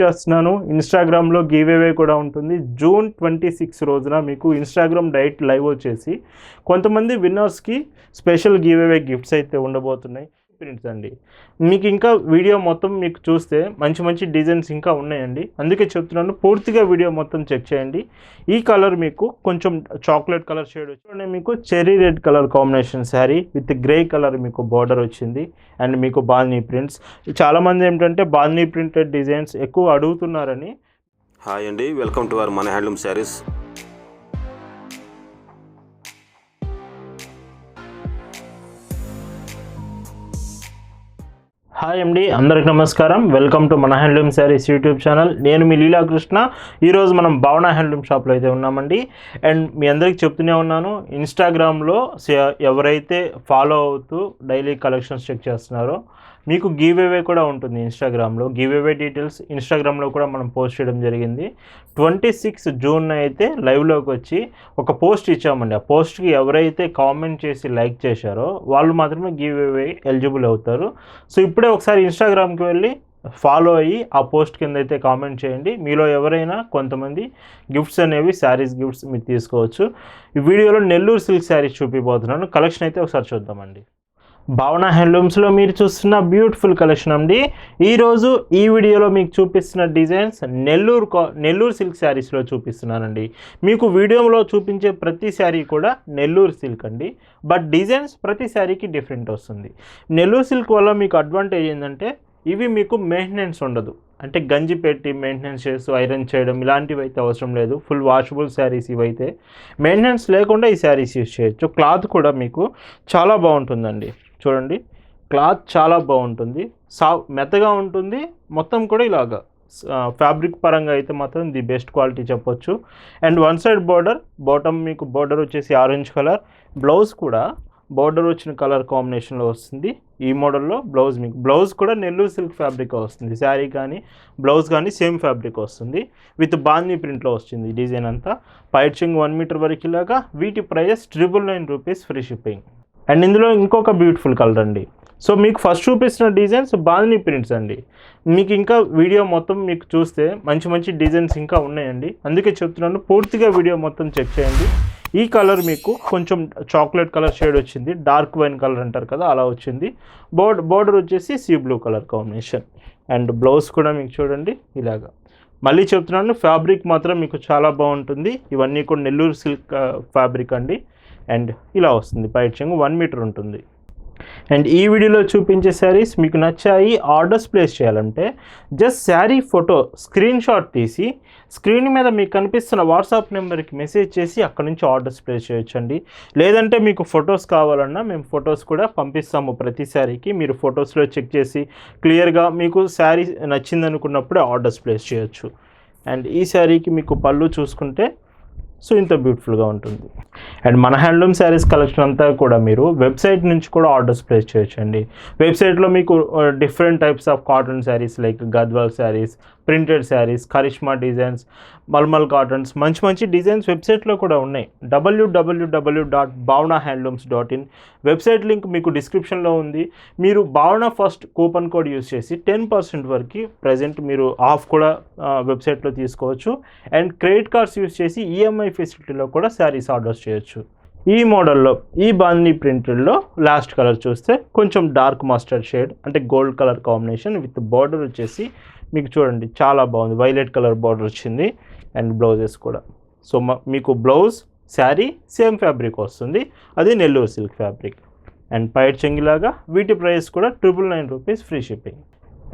చేస్తున్నాను. ఇన్స్టాగ్రామ్లో గివేవే కూడా ఉంటుంది. జూన్ ట్వంటీ సిక్స్ రోజున మీకు ఇన్స్టాగ్రామ్ డైట్ లైవ్ వచ్చేసి కొంతమంది విన్నర్స్కి స్పెషల్ గివేవే గిఫ్ట్స్ అయితే ఉండబోతున్నాయి. ఎక్స్పీరియన్స్ అండి. మీకు ఇంకా వీడియో మొత్తం మీకు చూస్తే మంచి మంచి డిజైన్స్ ఇంకా ఉన్నాయండి. అందుకే చెప్తున్నాను పూర్తిగా వీడియో మొత్తం చెక్ చేయండి. ఈ కలర్ మీకు కొంచెం చాక్లెట్ కలర్ షేడ్ వచ్చింది మీకు cherry red colour combination sari with grey colour మీకు బార్డర్ వచ్చింది. అండ్ మీకు బాల్నీ ప్రింట్స్ చాలామంది ఏంటంటే బాల్నీ ప్రింటెడ్ డిజైన్స్ ఎక్కువ అడుగుతున్నారని హాయ్ అండి వెల్కమ్ టు అవర్ మన హ్యాండ్లూమ్ శారీస్ హాయ్ అండి అందరికి నమస్కారం. వెల్కమ్ టు మన హ్యాండ్లూమ్ శారీస్ యూట్యూబ్ ఛానల్ నేను మీ లీలాకృష్ణ ఈరోజు మనం భావన హ్యాండ్లూమ్ షాప్లో అయితే ఉన్నామండి. అండ్ మీ అందరికి చెప్తూనే ఉన్నాను. ఇన్స్టాగ్రామ్లో ఎవరైతే ఫాలో అవుతూ డైలీ కలెక్షన్స్ చెక్ చేస్తున్నారో మీకు గివ్ అవే కూడా ఉంటుంది ఇన్స్టాగ్రామ్లో గివ్ అవే డీటెయిల్స్ ఇన్స్టాగ్రామ్లో కూడా మనం పోస్ట్ చేయడం జరిగింది. ట్వంటీ సిక్స్ జూన్ అయితే లైవ్లోకి వచ్చి ఒక పోస్ట్ ఇచ్చామండి. ఆ పోస్ట్కి ఎవరైతే కామెంట్ చేసి లైక్ చేశారో వాళ్ళు మాత్రమే గివ్ అవే ఎలిజిబుల్ అవుతారు. సో ఇప్పుడే ఒకసారి ఇన్స్టాగ్రామ్కి వెళ్ళి ఫాలో అయ్యి ఆ పోస్ట్ కింద అయితే కామెంట్ చేయండి. మీలో ఎవరైనా కొంతమంది గిఫ్ట్స్ అనేవి శారీస్ గిఫ్ట్స్ మీరు తీసుకోవచ్చు. ఈ వీడియోలో నెల్లూరు సిల్క్ శారీస్ చూపిపోతున్నాను. కలెక్షన్ అయితే ఒకసారి చూద్దామండి. భావన హ్యాండ్లూమ్స్లో మీరు చూస్తున్న బ్యూటిఫుల్ కలెక్షన్ అండి. ఈరోజు ఈ వీడియోలో మీకు చూపిస్తున్న డిజైన్స్ నెల్లూరు కా- నెల్లూరు సిల్క్ శారీస్లో చూపిస్తున్నానండి. మీకు వీడియోలో చూపించే ప్రతి శారీ కూడా నెల్లూరు సిల్క్ అండి. బట్ డిజైన్స్ ప్రతి శారీకి డిఫరెంట్ వస్తుంది. నెల్లూరు సిల్క్ వల్ల మీకు అడ్వాంటేజ్ ఏంటంటే ఇవి మీకు మెయింటెనెన్స్ ఉండదు. అంటే గంజి పెట్టి మెయింటెనెన్స్ చేస్తూ ఐరన్ చేయడం ఇలాంటివి అయితే అవసరం లేదు. ఫుల్ వాషబుల్ శారీస్ ఇవైతే. మెయింటెనెన్స్ లేకుండా ఈ శారీస్ యూజ్ చేయొచ్చు. క్లాత్ కూడా మీకు చాలా బాగుంటుందండి. చూడండి. క్లాత్ చాలా బాగుంటుంది. సా మెత్తగా ఉంటుంది. మొత్తం కూడా ఇలాగా. ఫ్యాబ్రిక్ పరంగా అయితే మాత్రం ది బెస్ట్ క్వాలిటీ చెప్పొచ్చు. And one side border bottom మీకు బార్డర్ వచ్చేసి ఆరెంజ్ కలర్. బ్లౌజ్ కూడా బార్డర్ వచ్చిన కలర్ కాంబినేషన్లో వస్తుంది. ఈ మోడల్లో బ్లౌజ్ మీకు బ్లౌజ్ కూడా నెల్లూరు సిల్క్ ఫ్యాబ్రిక్ వస్తుంది. శారీ కానీ బ్లౌజ్ కానీ సేమ్ ఫ్యాబ్రిక్ వస్తుంది. విత్ బాందీ ప్రింట్లో వస్తుంది డిజైన్ అంతా. పైచింగ్ వన్ మీటర్ వరకు ఇలాగా. వీటి prices triple nine rupees free shipping. And ఇందులో ఇంకొక బ్యూటిఫుల్ కలర్ అండి. సో మీకు ఫస్ట్ చూపిస్తున్న డిజైన్స్ బాందీ ప్రింట్స్ అండి. మీకు ఇంకా వీడియో మొత్తం మీకు చూస్తే మంచి మంచి డిజైన్స్ ఇంకా ఉన్నాయండి. అందుకే చెప్తున్నాను పూర్తిగా వీడియో మొత్తం చెక్ చేయండి. ఈ కలర్ మీకు కొంచెం చాక్లెట్ కలర్ షేడ్ వచ్చింది. డార్క్ వైన్ కలర్ అంటారు కదా అలా వచ్చింది. బోర్డ్ బోర్డర్ వచ్చేసి sea blue colour combination and blouse కూడా మీకు చూడండి ఇలాగా. మళ్ళీ చెప్తున్నాను ఫ్యాబ్రిక్ మాత్రం మీకు చాలా బాగుంటుంది. ఇవన్నీ కూడా నెల్లూరు సిల్క్ ఫ్యాబ్రిక్ అండి. అండ్ ఇలా వస్తుంది. పైట్ వన్ మీటర్ ఉంటుంది. అండ్ ఈ వీడియోలో చూపించే శారీస్ మీకు నచ్చాయి ఆర్డర్స్ ప్లేస్ చేయాలంటే just sari photo screenshot తీసి స్క్రీన్ మీద మీకు కనిపిస్తున్న వాట్సాప్ నెంబర్కి మెసేజ్ చేసి అక్కడ నుంచి ఆర్డర్స్ ప్లేస్ చేయొచ్చండి. లేదంటే మీకు ఫొటోస్ కావాలన్నా మేము ఫొటోస్ కూడా పంపిస్తాము ప్రతి శారీకి. మీరు ఫొటోస్లో చెక్ చేసి క్లియర్గా మీకు శారీ నచ్చిందనుకున్నప్పుడే ఆర్డర్స్ ప్లేస్ చేయొచ్చు. అండ్ ఈ శారీకి మీకు పళ్ళు చూసుకుంటే సో ఇంత బ్యూటిఫుల్గా ఉంటుంది. అండ్ మన హ్యాండ్లూమ్ శారీస్ కలెక్షన్ అంతా కూడా మీరు వెబ్సైట్ నుంచి కూడా ఆర్డర్స్ ప్లేస్ చేయొచ్చండి. వెబ్సైట్లో మీకు different types of cotton saris like Gadwal saris printed saris Karishma designs mulmul cottons మంచి మంచి డిజైన్స్ వెబ్సైట్లో కూడా ఉన్నాయి. డబ్ల్యూడబ్ల్యూడబ్ల్యూ dot Bhavana handlooms dot in website link మీకు డిస్క్రిప్షన్లో ఉంది. మీరు Bhavana first coupon code use చేసి టెన్ పర్సెంట్ వరకు ప్రజెంట్ మీరు ఆఫ్ కూడా వెబ్సైట్లో తీసుకోవచ్చు. అండ్ క్రెడిట్ కార్డ్స్ యూస్ చేసి ఈఎంఐ ఫెసిలిటీలో కూడా శారీస్ ఆర్డర్స్ చేయొచ్చు. ఈ మోడల్లో ఈ బాందీ ప్రింటెడ్లో లాస్ట్ కలర్ చూస్తే కొంచెం డార్క్ మస్టర్డ్ షేడ్ అంటే gold colour combination with border వచ్చేసి మీకు చూడండి చాలా బాగుంది. వైలెట్ కలర్ బార్డర్ వచ్చింది అండ్ బ్లౌజెస్ కూడా. సో మీకు బ్లౌజ్ శారీ సేమ్ ఫ్యాబ్రిక్ వస్తుంది. అది నెల్లూరు సిల్క్ ఫ్యాబ్రిక్ అండ్ పైట్ చెంగిలాగా వీటి ప్రైస్ కూడా triple nine rupees free shipping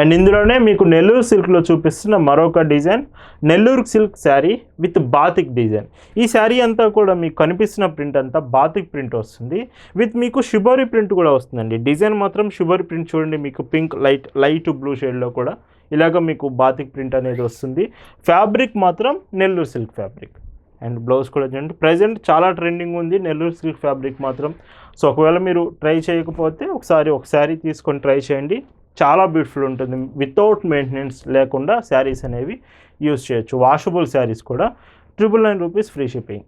and ఇందులోనే మీకు నెల్లూరు సిల్క్లో చూపిస్తున్న మరొక design Nellore silk sari with batik design ఈ శారీ అంతా కూడా మీకు కనిపిస్తున్న ప్రింట్ అంతా బాతిక్ ప్రింట్ వస్తుంది. విత్ మీకు షుబరీ ప్రింట్ కూడా వస్తుందండి. డిజైన్ మాత్రం షుబరీ ప్రింట్ చూడండి మీకు పింక్ లైట్ లైట్ బ్లూ షేడ్లో కూడా ఇలాగ మీకు బాతిక్ ప్రింట్ అనేది వస్తుంది. ఫ్యాబ్రిక్ మాత్రం Nellore silk fabric and blouse కూడా చూడండి. ప్రజెంట్ చాలా ట్రెండింగ్ ఉంది. నెల్లూరు సిల్క్ ఫ్యాబ్రిక్ మాత్రం. సో ఒకవేళ మీరు ట్రై చేయకపోతే ఒకసారి ఒకసారి తీసుకొని ట్రై చేయండి. చాలా బ్యూటిఫుల్ ఉంటుంది. వితౌట్ మెయింటెనెన్స్ లేకుండా శారీస్ అనేవి యూస్ చేయొచ్చు. వాషబుల్ శారీస్ కూడా. Triple nine rupees free shipping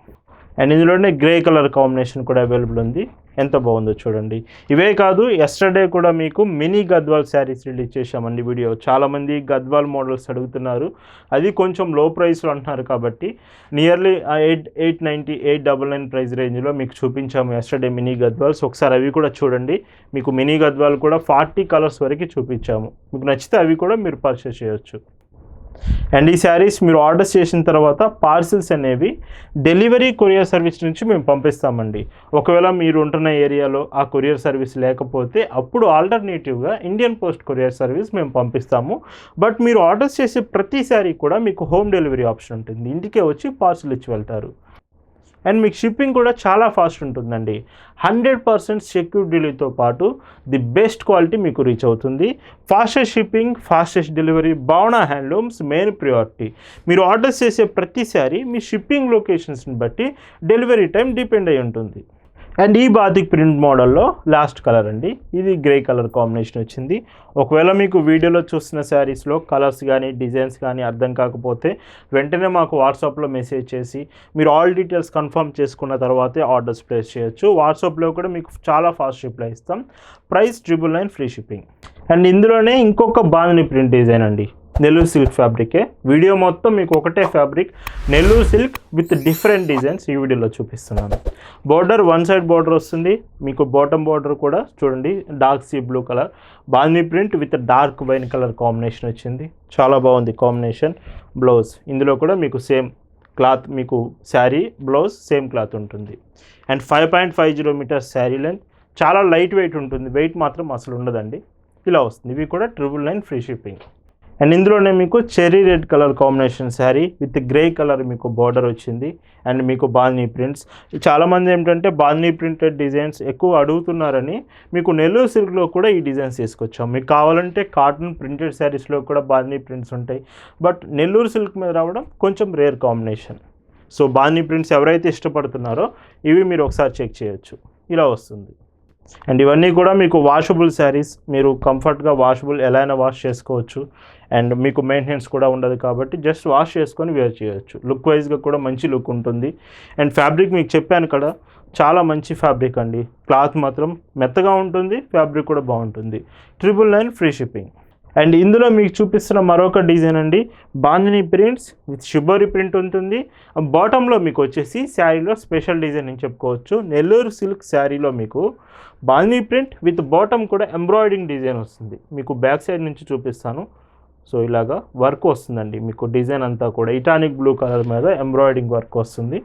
and ఇందులోనే గ్రే కలర్ కాంబినేషన్ కూడా అవైలబుల్ ఉంది. ఎంత బాగుందో చూడండి. ఇవే కాదు ఎస్టర్డే కూడా మీకు మినీ గద్వాల్ శారీస్ రిలీజ్ చేశామండి వీడియో. చాలామంది గద్వాల్ మోడల్స్ అడుగుతున్నారు. అది కొంచెం లో ప్రైస్లో అంటున్నారు కాబట్టి nearly eight eight ninety eight double nine price రేంజ్లో మీకు చూపించాము ఎస్టర్డే మినీ గద్వాల్స్. ఒకసారి అవి కూడా చూడండి. మీకు మినీ గద్వాల్ కూడా ఫార్టీ కలర్స్ వరకు చూపించాము. మీకు నచ్చితే అవి కూడా మీరు పర్చేస్ చేయొచ్చు. అండ్ ఈ శారీస్ మీరు ఆర్డర్ చేసిన తర్వాత పార్సిల్స్ అనేవి డెలివరీ కొరియర్ సర్వీస్ నుంచి మేము పంపిస్తామండి. ఒకవేళ మీరు ఉంటున్న ఏరియాలో ఆ కొరియర్ సర్వీస్ లేకపోతే అప్పుడు ఆల్టర్నేటివ్గా ఇండియన్ పోస్ట్ కొరియర్ సర్వీస్ మేము పంపిస్తాము. బట్ మీరు ఆర్డర్ చేసే ప్రతి శారీ కూడా మీకు హోమ్ డెలివరీ ఆప్షన్ ఉంటుంది. ఇంటికే వచ్చి పార్సిల్ ఇచ్చి వెళ్తారు. అండ్ మీకు షిప్పింగ్ కూడా చాలా ఫాస్ట్ ఉంటుందండి. హండ్రెడ్ పర్సెంట్ సెక్యూర్ డెలివరీతో పాటు ది బెస్ట్ క్వాలిటీ మీకు రీచ్ అవుతుంది. Fastest shipping fastest delivery Bhavana handlooms main priority మీరు ఆర్డర్స్ చేసే ప్రతిసారి మీ షిప్పింగ్ లొకేషన్స్ని బట్టి డెలివరీ టైం డిపెండ్ అయి ఉంటుంది. అండ్ ఈ బాతిక్ ప్రింట్ మోడల్లో లాస్ట్ కలర్ అండి. ఇది గ్రే కలర్ కాంబినేషన్ వచ్చింది. ఒకవేళ మీకు వీడియోలో చూస్తున్న శారీస్లో కలర్స్ కానీ డిజైన్స్ కానీ అర్థం కాకపోతే వెంటనే మాకు వాట్సాప్లో మెసేజ్ చేసి మీరు ఆల్ డీటెయిల్స్ కన్ఫర్మ్ చేసుకున్న తర్వాతే ఆర్డర్స్ ప్లేస్ చేయొచ్చు. వాట్సాప్లో కూడా మీకు చాలా ఫాస్ట్ రిప్లై ఇస్తాం. Price triple nine free shipping and ఇందులోనే ఇంకొక బాధని ప్రింట్ డిజైన్ అండి. నెల్లూరు సిల్క్ ఫ్యాబ్రికే వీడియో మొత్తం మీకు ఒకటే fabric Nellore silk with different designs ఈ వీడియోలో చూపిస్తున్నాను. బోర్డర్ వన్ సైడ్ బార్డర్ వస్తుంది. మీకు బాటమ్ బోర్డర్ కూడా చూడండి. Dark sea blue colour bandhi print with dark wine colour combination వచ్చింది. చాలా బాగుంది కాంబినేషన్ బ్లౌజ్ ఇందులో కూడా మీకు సేమ్ క్లాత్ మీకు శారీ బ్లౌజ్ సేమ్ క్లాత్ ఉంటుంది. And five point five zero metres sari length చాలా లైట్ వెయిట్ ఉంటుంది. వెయిట్ మాత్రం అసలు ఉండదండి. ఇలా వస్తుంది. ఇవి కూడా triple nine free shipping and ఇందులోనే మీకు cherry red colour combination sari with grey colour మీకు బార్డర్ వచ్చింది. అండ్ మీకు బాల్నీ ప్రింట్స్ చాలామంది ఏంటంటే బాల్నీ ప్రింటెడ్ డిజైన్స్ ఎక్కువ అడుగుతున్నారని మీకు నెల్లూరు సిల్క్లో కూడా ఈ డిజైన్స్ తీసుకొచ్చాం. మీకు కావాలంటే కాటన్ ప్రింటెడ్ శారీస్లో కూడా బాల్నీ ప్రింట్స్ ఉంటాయి. బట్ నెల్లూరు సిల్క్ మీద రావడం కొంచెం రేర్ కాంబినేషన్ సో బాల్నీ ప్రింట్స్ ఎవరైతే ఇష్టపడుతున్నారో ఇవి మీరు ఒకసారి చెక్ చేయొచ్చు. ఇలా వస్తుంది. అండ్ ఇవన్నీ కూడా మీకు వాషబుల్ శారీస్ మీరు కంఫర్ట్గా వాషబుల్ ఎలా అయినా వాష్ చేసుకోవచ్చు. అండ్ మీకు మెయింటెనెన్స్ కూడా ఉండదు కాబట్టి జస్ట్ వాష్ చేసుకొని వేర్ చేయవచ్చు లుక్ వైజ్గా కూడా మంచి లుక్ ఉంటుంది. అండ్ ఫ్యాబ్రిక్ మీకు చెప్పాను కదా చాలా మంచి ఫ్యాబ్రిక్ అండి. క్లాత్ మాత్రం మెత్తగా ఉంటుంది ఫ్యాబ్రిక్ కూడా బాగుంటుంది. Triple nine free shipping and ఇందులో మీకు చూపిస్తున్న మరొక డిజైన్ అండి. Bandhani prints with shibori print ఉంటుంది. బాటంలో మీకు వచ్చేసి శారీలో స్పెషల్ డిజైన్ అని చెప్పుకోవచ్చు. నెల్లూరు సిల్క్ శారీలో మీకు బాందిని ప్రింట్ విత్ బాటమ్ కూడా ఎంబ్రాయిడింగ్ డిజైన్ వస్తుంది. మీకు బ్యాక్ సైడ్ నుంచి చూపిస్తాను. సో ఇలాగా వర్క్ వస్తుందండి. మీకు డిజైన్ అంతా కూడా ఇటానిక్ బ్లూ కలర్ మీద ఎంబ్రాయిడింగ్ వర్క్ వస్తుంది.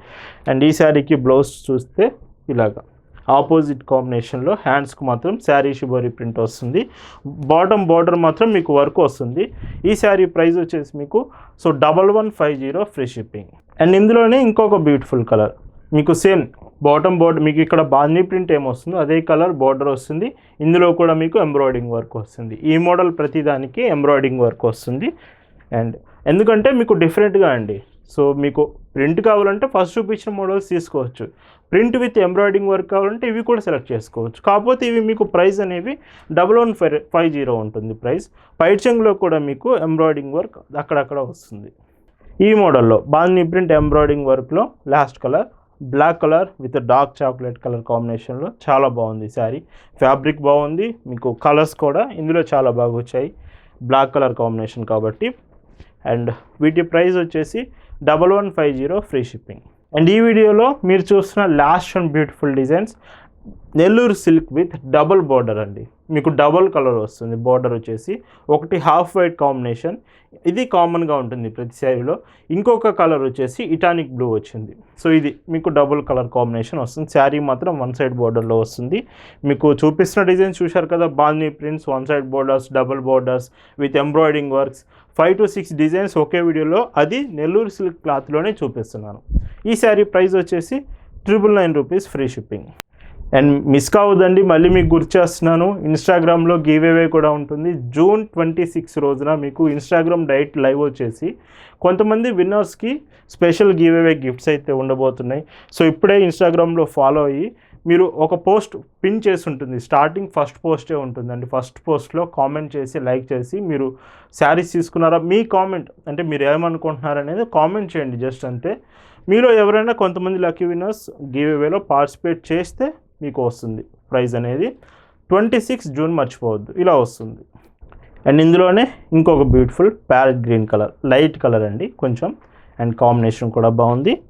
అండ్ ఈ శారీకి బ్లౌజ్ చూస్తే ఇలాగా. ఆపోజిట్ కాంబినేషన్లో హ్యాండ్స్కి మాత్రం శారీ షిబోరి ప్రింట్ వస్తుంది. బాటమ్ బార్డర్ మాత్రం మీకు వర్క్ వస్తుంది. ఈ శారీ ప్రైస్ వచ్చేసి మీకు so double one five zero free shipping. And ఇందులోనే ఇంకొక బ్యూటిఫుల్ కలర్. మీకు సేమ్ బాటమ్ బోర్డర్ మీకు ఇక్కడ బాందీ ప్రింట్ ఏమొస్తుందో అదే కలర్ బార్డర్ వస్తుంది. ఇందులో కూడా మీకు ఎంబ్రాయిడింగ్ వర్క్ వస్తుంది. ఈ మోడల్ ప్రతిదానికి ఎంబ్రాయిడింగ్ వర్క్ వస్తుంది. అండ్ ఎందుకంటే మీకు డిఫరెంట్గా అండి. సో మీకు ప్రింట్ కావాలంటే ఫస్ట్ చూపించిన మోడల్స్ తీసుకోవచ్చు. ప్రింట్ విత్ ఎంబ్రాయిడింగ్ వర్క్ కావాలంటే ఇవి కూడా సెలెక్ట్ చేసుకోవచ్చు. కాకపోతే ఇవి మీకు ప్రైస్ అనేవి double one five five zero ఉంటుంది ప్రైస్. పైచంగ్లో కూడా మీకు ఎంబ్రాయిడింగ్ వర్క్ అక్కడక్కడ వస్తుంది. ఈ మోడల్లో బాందీ ప్రింట్ ఎంబ్రాయిడింగ్ వర్క్లో last colour black colour with dark chocolate colour కాంబినేషన్లో చాలా బాగుంది శారీ. ఫ్యాబ్రిక్ బాగుంది మీకు కలర్స్ కూడా ఇందులో చాలా బాగా వచ్చాయి. బ్లాక్ కలర్ కాంబినేషన్ కాబట్టి. అండ్ వీటి ప్రైస్ వచ్చేసి double one five zero free shipping. And ఈ వీడియోలో మీరు చూస్తున్న last and beautiful designs Nellore silk with double border అండి. మీకు డబుల్ కలర్ వస్తుంది బార్డర్ వచ్చేసి. ఒకటి హాఫ్ వైట్ కాంబినేషన్. ఇది కామన్గా ఉంటుంది ప్రతి శారీలో. ఇంకొక కలర్ వచ్చేసి ఇటానిక్ బ్లూ వచ్చింది. సో ఇది మీకు డబుల్ కలర్ కాంబినేషన్ వస్తుంది. శారీ మాత్రం వన్ సైడ్ బార్డర్లో వస్తుంది. మీకు చూపిస్తున్న డిజైన్స్ చూశారు కదా బాల్నీ prints one side borders double borders with embroidering works. Five to six designs ఒకే వీడియోలో అది నెల్లూరు సిల్క్ క్లాత్లోనే చూపిస్తున్నాను. ఈ శారీ ప్రైస్ వచ్చేసి triple nine rupees free shipping and miss కావద్దండి మళ్ళీ మీకు గుర్తు చేస్తున్నాను ఇన్స్టాగ్రామ్లో గివ్ అవే కూడా ఉంటుంది. జూన్ ట్వంటీ సిక్స్ రోజున మీకు ఇన్స్టాగ్రామ్ డైట్ లైవ్ వచ్చేసి కొంతమంది విన్నర్స్కి స్పెషల్ గివ్ అవే గిఫ్ట్స్ అయితే ఉండబోతున్నాయి. సో ఇప్పుడే ఇన్స్టాగ్రామ్లో ఫాలో అయ్యి మీరు ఒక పోస్ట్ పిన్ చేసి ఉంటుంది స్టార్టింగ్ ఫస్ట్ పోస్టే ఉంటుందండి. ఫస్ట్ పోస్ట్లో కామెంట్ చేసి లైక్ చేసి మీరు శారీస్ తీసుకున్నారా? మీ కామెంట్ అంటే మీరు ఏమనుకుంటున్నారు అనేది కామెంట్ చేయండి. జస్ట్ అంతే. మీలో ఎవరైనా కొంతమంది లక్కీ విన్నర్స్ గివ్ అవేలో పార్టిసిపేట్ చేస్తే మీకు వస్తుంది. ప్రైజ్ అనేది ట్వంటీ సిక్స్ జూన్ మర్చిపోవద్దు. ఇలా వస్తుంది. అండ్ ఇందులోనే ఇంకొక beautiful parrot green colour light colour అండి. కొంచెం అండ్ కాంబినేషన్ కూడా బాగుంది.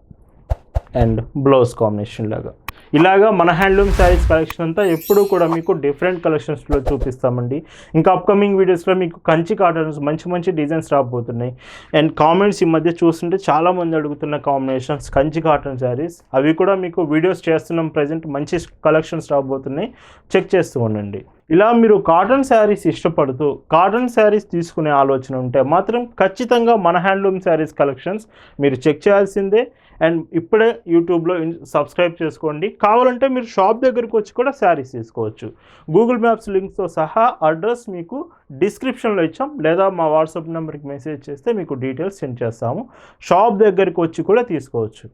అండ్ బ్లౌజ్ కాంబినేషన్ లాగా. ఇలాగా మన హ్యాండ్లూమ్ శారీస్ కలెక్షన్ అంతా ఎప్పుడూ కూడా మీకు డిఫరెంట్ కలెక్షన్స్లో చూపిస్తామండి. ఇంకా అప్కమింగ్ వీడియోస్లో మీకు కంచి కాటన్స్ మంచి మంచి డిజైన్స్ రాబోతున్నాయి. అండ్ కామెంట్స్ ఈ మధ్య చూస్తుంటే చాలామంది అడుగుతున్న కాంబినేషన్స్ కంచి కాటన్ శారీస్ అవి కూడా మీకు వీడియోస్ చేస్తున్నాం ప్రజెంట్ మంచి కలెక్షన్స్ రాబోతున్నాయి. చెక్ చేస్తూ ఉండండి. ఇలా మీరు కాటన్ శారీస్ ఇష్టపడుతూ కాటన్ శారీస్ తీసుకునే ఆలోచన ఉంటే మాత్రం ఖచ్చితంగా మన హ్యాండ్లూమ్ శారీస్ కలెక్షన్స్ మీరు చెక్ చేయాల్సిందే. అండ్ ఇప్పుడే యూట్యూబ్లో సబ్స్క్రైబ్ చేసుకోండి. కావాలంటే మీరు షాప్ దగ్గరికి వచ్చి కూడా శారీస్ తీసుకోవచ్చు. గూగుల్ మ్యాప్స్ లింక్స్తో సహా అడ్రస్ మీకు డిస్క్రిప్షన్లో ఇచ్చాం. లేదా మా వాట్సాప్ నెంబర్కి మెసేజ్ చేస్తే మీకు డీటెయిల్స్ సెండ్ చేస్తాము. షాప్ దగ్గరికి వచ్చి కూడా తీసుకోవచ్చు.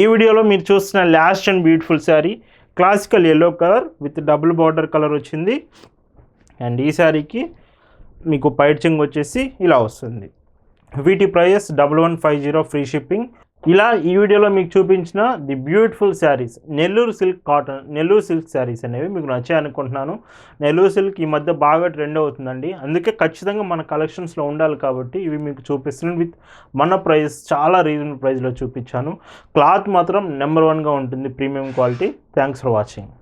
ఈ వీడియోలో మీరు చూస్తున్న last and beautiful sari classical yellow colour with double border colour వచ్చింది. అండ్ ఈ శారీకి మీకు పైచింగ్ వచ్చేసి ఇలా వస్తుంది. వీటి price double one five zero free shipping. ఇలా ఈ వీడియోలో మీకు చూపించిన the beautiful saris Nellore silk cotton Nellore silk saris అనేవి మీకు నచ్చాయి అనుకుంటున్నాను. నెల్లూరు సిల్క్ ఈ మధ్య బాగా ట్రెండ్ అవుతుందండి. అందుకే ఖచ్చితంగా మన కలెక్షన్స్లో ఉండాలి కాబట్టి ఇవి మీకు చూపిస్తున్నాను విత్ మన ప్రైస్ చాలా రీజనబుల్ ప్రైస్లో చూపించాను. క్లాత్ మాత్రం నెంబర్ వన్గా ఉంటుంది premium quality. Thanks for watching.